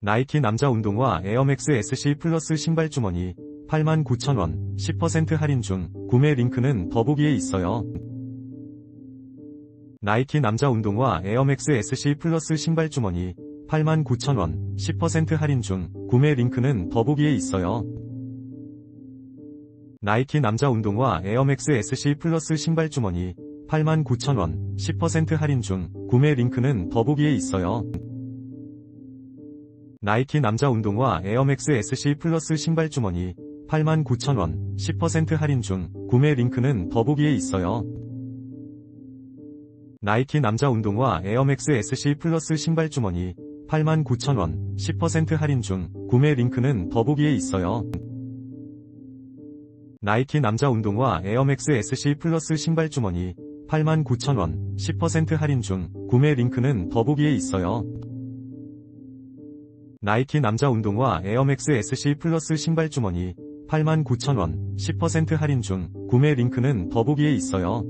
나이키 남자 운동화 에어맥스 SC 플러스 신발 주머니 89,000원 10% 할인 중 구매 링크는 더보기에 있어요. 나이키 남자 운동화 에어맥스 SC 플러스 신발 주머니 89,000원 10% 할인 중 구매 링크는 더보기에 있어요. 나이키 남자 운동화 에어맥스 SC 플러스 신발 주머니 89,000원 10% 할인 중 구매 링크는 더보기에 있어요. 나이키 남자 운동화 에어맥스 SC 플러스 신발 주머니 89,000원 10% 할인 중 구매 링크는 더보기에 있어요. 나이키 남자 운동화 에어맥스 SC 플러스 신발 주머니 89,000원 10% 할인 중 구매 링크는 더보기에 있어요. 나이키 남자 운동화 에어맥스 SC 플러스 신발 주머니 89,000원 10% 할인 중 구매 링크는 더보기에 있어요. 나이키 남자 운동화 에어맥스 SC 플러스 신발 주머니 89,000원 10% 할인 중 구매 링크는 더보기에 있어요.